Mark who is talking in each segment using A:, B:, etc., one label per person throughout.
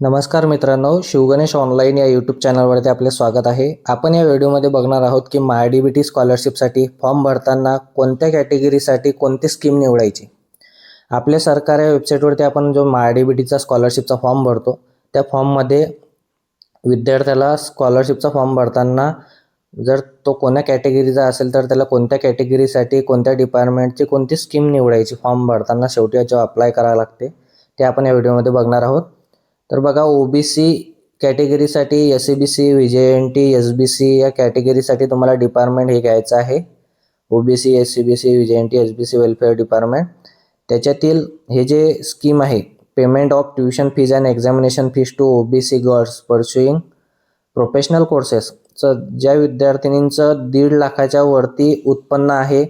A: नमस्कार मित्रांनो शिवगणेश ऑनलाईन या यूट्यूब चॅनलवरती आपले स्वागत आहे. आपण या व्हिडिओमध्ये बघणार आहोत की माय डी बी टी स्कॉलरशिपसाठी फॉर्म भरताना कोणत्या कॅटेगरीसाठी कोणती स्कीम निवडायची? आपल्या सरकार या वेबसाईटवरती आपण जो माय डी बी टीचा स्कॉलरशिपचा फॉर्म भरतो त्या फॉर्ममध्ये विद्यार्थ्याला स्कॉलरशिपचा फॉर्म भरताना जर तो कोण्या कॅटेगरीचा असेल तर त्याला कोणत्या कॅटेगरीसाठी कोणत्या डिपार्टमेंटची कोणती स्कीम निवडायची फॉर्म भरताना शेवटी जेव्हा अप्लाय करावं लागते. ते आपण या व्हिडिओमध्ये बघणार आहोत. तर बघा O B C कॅटेगरीसाठी S C B C V J N T S B C या कॅटेगरीसाठी तुम्हाला डिपार्टमेंट हे घ्यायचं आहे. O B C S C B C V J N T S B C welfare department त्याच्यातील हे जे scheme आहे payment of tuition fees and examination fees to O B C girls pursuing professional कोर्सेसचं ज्या विद्यार्थिनींचं दीड लाखाच्या वरती उत्पन्न आहे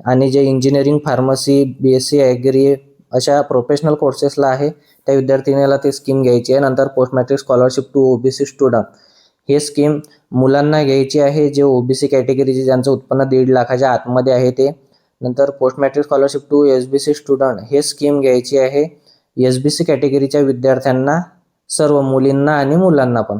A: आणि जे engineering pharmacy B S C agri अशा प्रोफेशनल कोर्सेसला आहे. त्या विद्यार्थिनीला ती स्कीम घ्यायची आहे. नंतर post matric scholarship to O B C student हे स्कीम मुलांना घ्यायची आहे. जे ओ बी सी कॅटेगरीचे ज्यांचं उत्पन्न दीड लाखाच्या आतमध्ये आहे ते. नंतर post matric scholarship to S B C student हे स्कीम घ्यायची आहे. एस बी सी कॅटेगरीच्या विद्यार्थ्यांना सर्व मुलींना आणि मुलांना पण.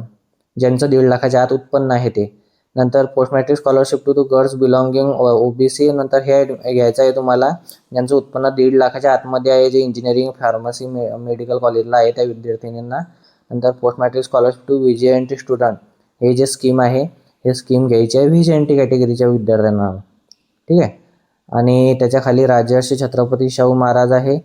A: ज्यांचं दीड लाखाच्या आत उत्पन्न आहे ते. नंतर post matric scholarship to to girls belonging O B C नंतर हे घ्यायचं आहे तुम्हाला. ज्यांचं उत्पन्न दीड लाखाच्या आतमध्ये आहे जे इंजिनिअरिंग फार्मसी मे मेडिकल कॉलेजला आहे त्या विद्यार्थिनींना. नंतर post matric scholarship to V J N T student हे जे स्कीम आहे हे स्कीम घ्यायची आहे व्ही जे एन टी कॅटेगरीच्या विद्यार्थ्यांना. ठीक आहे? आणि त्याच्याखाली राजर्षी छत्रपती शाहू महाराज आहे.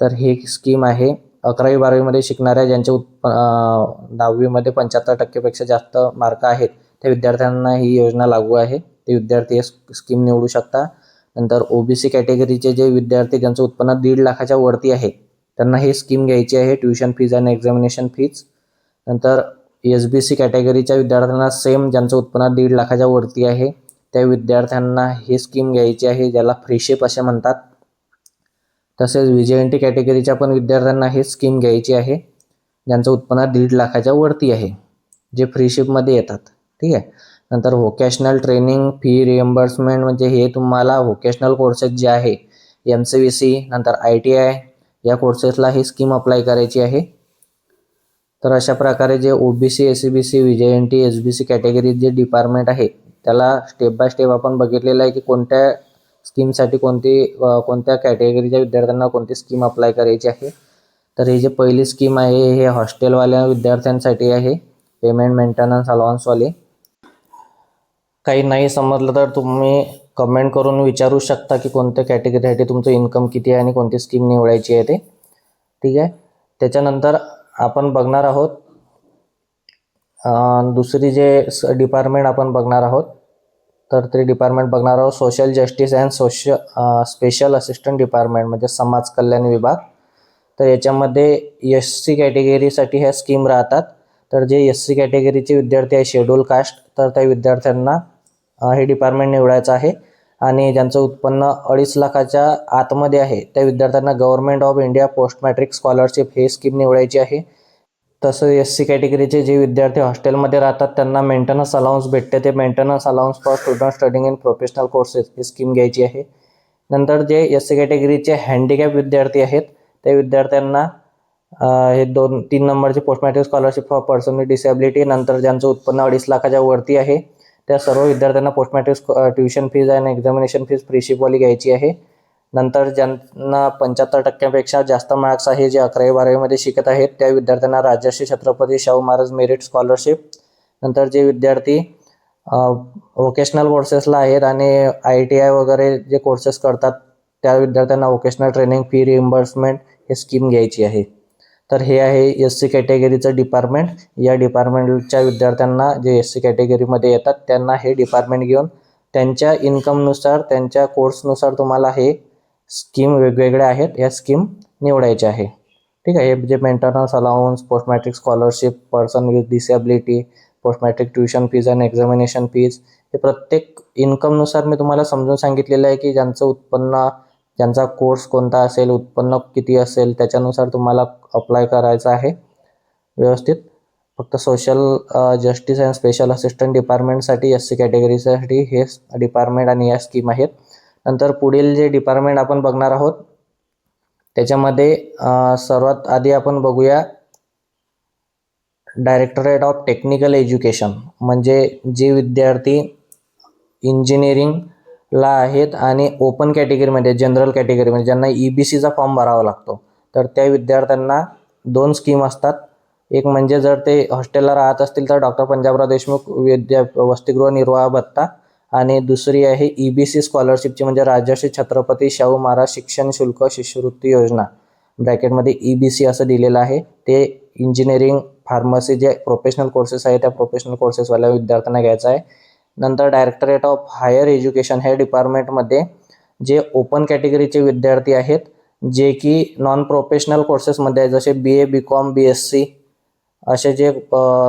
A: तर ही स्कीम आहे. अकरावी बारावीमध्ये शिकणाऱ्या ज्यांचे उत्प दहावीमध्ये पंच्याहत्तर टक्केपेक्षा जास्त मार्क आहेत त्या विद्यार्थ्यांना ही योजना लागू आहे. ते विद्यार्थी या स्कीम निवडू शकता. नंतर ओ बी सी कॅटेगरीचे जे विद्यार्थी ज्यांचं उत्पन्न दीड लाखाच्या वरती आहे त्यांना ही स्कीम घ्यायची आहे. ट्युशन फीज आणि एक्झामिनेशन फीज नंतर एस बी सी कॅटेगरीच्या विद्यार्थ्यांना सेम ज्यांचं उत्पन्न दीड लाखाच्या वरती आहे त्या विद्यार्थ्यांना ही स्कीम घ्यायची आहे ज्याला फ्रीशिप असे म्हणतात. तसेच व्ही एन टी कॅटेगरीच्या पण विद्यार्थ्यांना ही स्कीम घ्यायची आहे ज्यांचं उत्पन्न दीड लाखाच्या वरती आहे जे फ्रीशिपमध्ये येतात. ठीक आहे? नंतर व्होकेशनल ट्रेनिंग फी रिएम्बर्समेंट म्हणजे हे तुम्हाला व्होकेशनल कोर्सेस जे आहे एम सी व्ही सी नंतर आय टी आय या कोर्सेसला ही स्कीम अप्लाय करायची आहे. तर अशा प्रकारे जे O B C S C B C V J N T S B C category जे डिपार्टमेंट आहे त्याला स्टेप बाय स्टेप आपण बघितलेलं आहे की कोणत्या स्कीमसाठी कोणती कोणत्या कॅटेगरीच्या विद्यार्थ्यांना कोणती स्कीम अप्लाय करायची आहे. तर ही जी पहिली स्कीम आहे हे हॉस्टेलवाल्या विद्यार्थ्यांसाठी आहे पेमेंट मेंटेनन्स अलाउन्सवाले काही नाही समजलं तर तुम्ही कमेंट करून विचारू शकता की कोणत्या कॅटेगरीसाठी तुमचं इन्कम किती आहे आणि कोणती स्कीम निवडायची आहे ते. ठीक आहे? त्याच्यानंतर आपण बघणार आहोत. दुसरी जे डिपार्टमेंट आपण बघणार आहोत तर ते डिपार्टमेंट बघणार आहोत. Social justice and social special assistant department म्हणजे समाज कल्याण विभाग. तर याच्यामध्ये एस सी कॅटेगरीसाठी ह्या स्कीम राहतात. तर जे एस सी कॅटेगरीचे विद्यार्थी आहे शेड्यूल कास्ट तर त्या विद्यार्थ्यांना हे डिपार्टमेंट निवडायचं आहे. आणि ज्यांचं उत्पन्न अडीच लाखाच्या आतमध्ये आहे त्या विद्यार्थ्यांना government of India post matric scholarship हे स्कीम निवडायची आहे. तसं एस सी कॅटेगरीचे जे विद्यार्थी हॉस्टेलमध्ये राहतात त्यांना मेंटेनन्स अलाउन्स भेटते. ते maintenance allowance for student studying in professional courses he scheme घ्यायची आहे. नंतर जे एस सी कॅटेगरीचे हँडिकॅप विद्यार्थी आहेत त्या विद्यार्थ्यांना हे दोन तीन नंबरचे post matric scholarship for person with disability नंतर ज्यांचं उत्पन्न अडीच लाखाच्या वरती आहे त्या सर्व विद्यार्थ्यांना पोस्ट मॅट्रिक ट्युशन फीज आणि एक्झामिनेशन फीज फ्रीशिपवाली घ्यायची आहे. नंतर ज्यांना पंच्याहत्तर टक्क्यापेक्षा जास्त मार्क्स आहे जे अकरावी बारावीमध्ये शिकत आहेत त्या विद्यार्थ्यांना राजर्षी छत्रपती शाहू महाराज मेरिट स्कॉलरशिप नंतर जे विद्यार्थी व्होकेशनल कोर्सेसला आहेत आणि आय टी आय वगैरे जे कोर्सेस करतात त्या विद्यार्थ्यांना व्होकेशनल ट्रेनिंग फी रिइम्बर्समेंट हे स्कीम घ्यायची आहे. तर हे आहे एस सी कॅटेगरीचं डिपार्टमेंट या डिपार्टमेंटच्या विद्यार्थ्यांना जे एस सी कॅटेगरीमध्ये येतात त्यांना हे डिपार्टमेंट घेऊन त्यांच्या इन्कमनुसार त्यांच्या कोर्सनुसार तुम्हाला हे स्कीम वेगवेगळ्या आहेत या स्कीम निवडायच्या आहे. ठीक आहे हे जे maintenance allowance post matric scholarship person with disability post matric tuition fees आणि एक्झामिनेशन फीज हे प्रत्येक इन्कमनुसार मी तुम्हाला समजून सांगितलेलं आहे की ज्यांचं उत्पन्न त्यांचा कोर्स कोणता असेल उत्पन्न किती असेल त्याच्यानुसार तुम्हाला अप्लाय करायचं आहे. व्यवस्थित. फक्त social justice and special assistant डिपार्टमेंटसाठी S C कॅटेगरीसाठी हे डिपार्टमेंट आणि या स्कीम आहेत. नंतर पुढील जे डिपार्टमेंट आपण बघणार आहोत त्याच्यामध्ये सर्वात आधी आपण बघूया डायरेक्टरेट ऑफ टेक्निकल एज्युकेशन म्हणजे जे विद्यार्थी इंजिनिअरिंग ला आहेत आणि ओपन कॅटेगरीमध्ये जनरल कॅटेगरीमध्ये ज्यांना ई बी सीचा फॉर्म भरावा लागतो. तर त्या विद्यार्थ्यांना दोन स्कीम असतात. एक म्हणजे जर ते हॉस्टेलला राहत असतील तर डॉक्टर पंजाबराव देशमुख विद्या वसतिगृह निर्वाह भत्ता आणि दुसरी आहे ई बी सी स्कॉलरशिपची म्हणजे राजर्षी छत्रपती शाहू महाराज शिक्षण शुल्क शिष्यवृत्ती योजना. ब्रॅकेटमध्ये ई बी सी असं दिलेलं आहे. ते इंजिनिअरिंग फार्मसी जे प्रोफेशनल कोर्सेस आहे त्या प्रोफेशनल कोर्सेसवाल्या विद्यार्थ्यांना घ्यायचं आहे. नंतर डायरेक्टरेट ऑफ हायर एज्युकेशन हे डिपार्टमेंटमध्ये जे ओपन कॅटेगरीचे विद्यार्थी आहेत जे की नॉन प्रोफेशनल कोर्सेसमध्ये आहे जसे B A B com B S C असे जे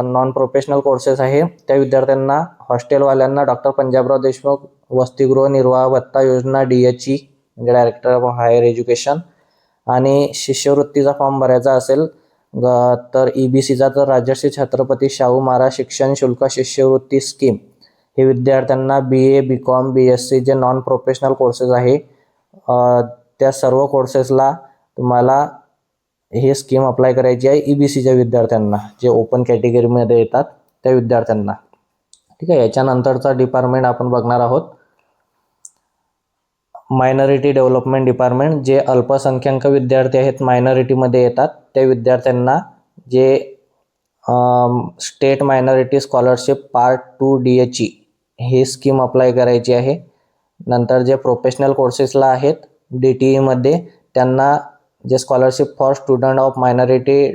A: नॉन प्रोफेशनल कोर्सेस आहे त्या विद्यार्थ्यांना हॉस्टेलवाल्यांना डॉक्टर पंजाबराव देशमुख वसतिगृह निर्वाह भत्ता योजना डी एच ई म्हणजे डायरेक्टर ऑफ हायर एज्युकेशन आणि शिष्यवृत्तीचा फॉर्म भरायचा असेल ग- तर ई बी सीचा तर राजर्षी छत्रपती शाहू महाराज शिक्षण शुल्क शिष्यवृत्ती स्कीम हे विद्यार्थ्यांना B A B com B S C जे नॉन प्रोफेशनल कोर्सेस आहे त्या सर्व कोर्सेसला तुम्हाला हे स्कीम अप्लाय करायची आहे ई बी सीच्या विद्यार्थ्यांना जे ओपन कॅटेगरीमध्ये येतात त्या विद्यार्थ्यांना. ठीक आहे याच्यानंतरचा डिपार्टमेंट आपण बघणार आहोत. मायनॉरिटी डेव्हलपमेंट डिपार्टमेंट जे अल्पसंख्याक विद्यार्थी आहेत मायनॉरिटीमध्ये येतात त्या विद्यार्थ्यांना जे state minority scholarship part two D H E ही स्कीम अप्लाय करायची आहे. नंतर जे प्रोफेशनल कोर्सेसला आहेत डी टी ईमध्ये त्यांना जे scholarship for student of minority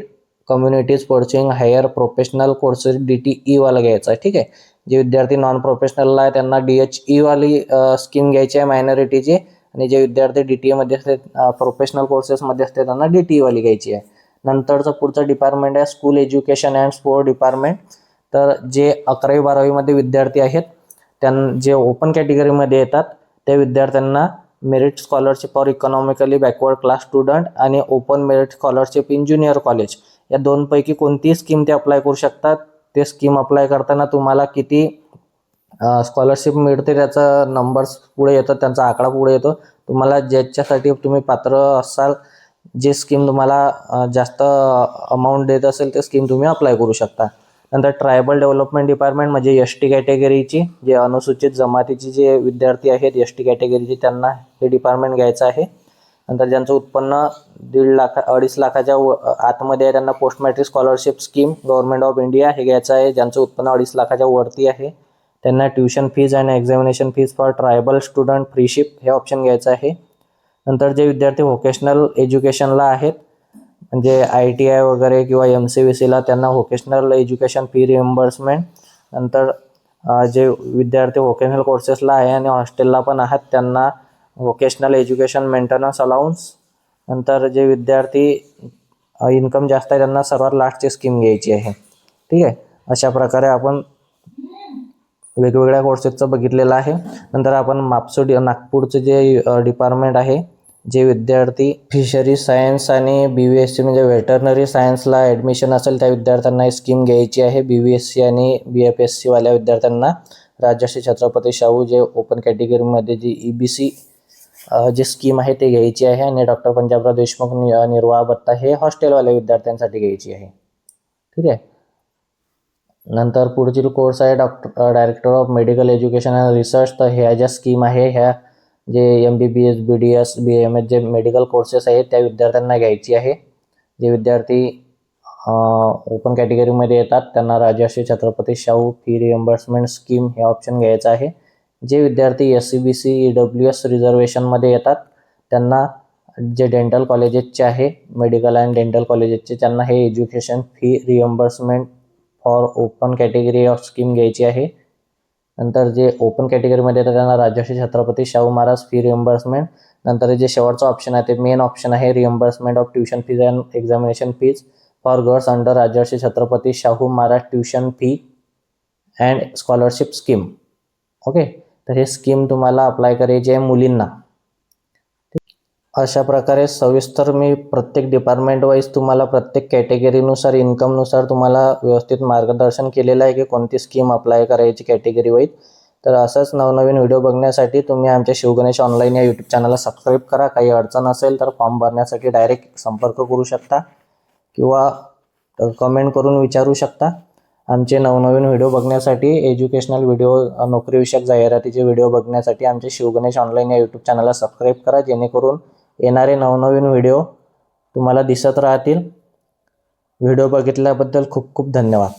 A: communities pursuing higher professional courses D T ईवाला घ्यायचा आहे ठीक आहे? जे विद्यार्थी नॉन प्रोफेशनलला आहे त्यांना डी एच ईवाली स्कीम घ्यायची आहे मायनॉरिटीची आणि जे विद्यार्थी डी टी एमध्ये असते प्रोफेशनल कोर्सेसमध्ये असते त्यांना डी टी ईवाली घ्यायची आहे. नंतरचं पुढचं डिपार्टमेंट आहे school education and sport department तर जे अकरावी बारावीमध्ये विद्यार्थी आहेत त्यां जे ओपन कॅटेगरीमध्ये येतात त्या विद्यार्थ्यांना merit scholarship for economically backward class student आणि open merit scholarship in junior college या दोनपैकी कोणतीही स्कीम ते अप्लाय करू शकतात. ते स्कीम अप्लाय करताना तुम्हाला किती स्कॉलरशिप मिळते त्याचा नंबर्स पुढे येतो त्यांचा आकडा पुढे येतो. तुम्हाला ज्याच्यासाठी तुम्ही पात्र असाल जे स्कीम तुम्हाला जास्त अमाऊंट देत असेल ते स्कीम तुम्ही अप्लाय करू शकता. नंतर ट्रायबल डेव्हलपमेंट डिपार्टमेंट म्हणजे एस टी कॅटेगरीची जे अनुसूचित जमातीचे जे विद्यार्थी आहेत एस टी कॅटेगरीचे त्यांना हे डिपार्टमेंट घ्यायचं आहे. नंतर ज्यांचं उत्पन्न दीड लाख अडीच लाखाच्या व आतमध्ये आहे त्यांना post matric scholarship scheme government of India हे घ्यायचं आहे. ज्यांचं उत्पन्न अडीच लाखाच्या वरती आहे त्यांना ट्युशन फीज आणि examination fees for tribal student freeship हे ऑप्शन घ्यायचं आहे. नंतर जे विद्यार्थी व्होकेशनल एज्युकेशनला आहेत म्हणजे आय टी आय वगैरे किंवा एम सी बी सीला त्यांना व्होकेशनल एज्युकेशन फी रिएम्बर्समेंट नंतर जे विद्यार्थी व्होकेशनल कोर्सेसला आहे आणि हॉस्टेलला पण आहात त्यांना व्होकेशनल एज्युकेशन मेंटेनन्स अलाउन्स नंतर जे विद्यार्थी इन्कम जास्त आहे त्यांना सर्वात लास्टची स्कीम घ्यायची आहे. ठीक आहे? अशा प्रकारे आपण वेगवेगळ्या कोर्सेसचं बघितलेलं आहे. नंतर आपण मापसुडी नागपूरचं जे डिपार्टमेंट आहे जे विद्यार्थी फिशरी सायन्स आणि बी व्ही एस सी म्हणजे व्हेटरनरी सायन्सला ॲडमिशन असेल त्या विद्यार्थ्यांना ही स्कीम घ्यायची आहे. बी व्ही एस सी आणि बी एफ एस सीवाल्या विद्यार्थ्यांना राजश्री छत्रपती शाहू जे ओपन कॅटेगरीमध्ये G E B C G scheme आहे ते घ्यायची आहे आणि डॉक्टर पंजाबराव देशमुख नि- निर्वाह भत्ता हे हॉस्टेलवाल्या विद्यार्थ्यांसाठी घ्यायची आहे. ठीक आहे? नंतर पुढची कोर्स आहे doctor director of medical education and research तर ह्या ज्या स्कीम आहे ह्या जे M B B S B D S B M S जे मेडिकल कोर्सेस आहेत त्या विद्यार्थ्यांना घ्यायची आहे. जे विद्यार्थी ओपन कॅटेगरीमध्ये येतात त्यांना Rajarshi Chhatrapati Shahu fee reimbursement scheme हे ऑप्शन घ्यायचं आहे. जे विद्यार्थी S C B C E W S रिझर्वेशनमध्ये येतात त्यांना जे डेंटल कॉलेजेसचे आहे मेडिकल अँड डेंटल कॉलेजेसचे त्यांना हे education fee reimbursement for open category of scheme घ्यायची आहे. नंतर जे ओपन कॅटेगरीमध्ये येतात त्यांना राजर्षी छत्रपती शाहू महाराज फी रिएम्बर्समेंट नंतर जे शेवटचं ऑप्शन आहे ते मेन ऑप्शन आहे reimbursement of tuition fees and examination fees for girls under Rajarshi Chhatrapati Shahu Maharaj tuition fee and scholarship scheme okay तर हे स्कीम तुम्हाला अप्लाय करायची आहे मुलींना. अशा प्रकारे सविस्तर मी प्रत्येक डिपार्टमेंट वाईज तुम्हाला प्रत्येक कॅटेगरीनुसार इन्कमनुसार तुम्हाला व्यवस्थित मार्गदर्शन केलेलं आहे की कोणती स्कीम अप्लाय करायची कॅटेगरी वाईज तर असंच नवनवीन व्हिडिओ बघण्यासाठी तुम्ही आमच्या शिवगणेश ऑनलाईन या यूट्यूब चॅनलला सबस्क्राईब करा. काही अडचण असेल तर फॉर्म भरण्यासाठी डायरेक्ट संपर्क करू शकता किंवा कमेंट करून विचारू शकता. आमचे नवनवीन व्हिडिओ बघण्यासाठी एज्युकेशनल व्हिडिओ नोकरीविषयक जाहिरातीचे व्हिडिओ बघण्यासाठी आमचे शिवगणेश ऑनलाईन या यूट्यूब चॅनलला सबस्क्राईब करा. जेणेकरून येणारे नवनवीन व्हिडिओ तुम्हाला दिसत राहतील. व्हिडिओ बघितल्याबद्दल खूप खूप धन्यवाद.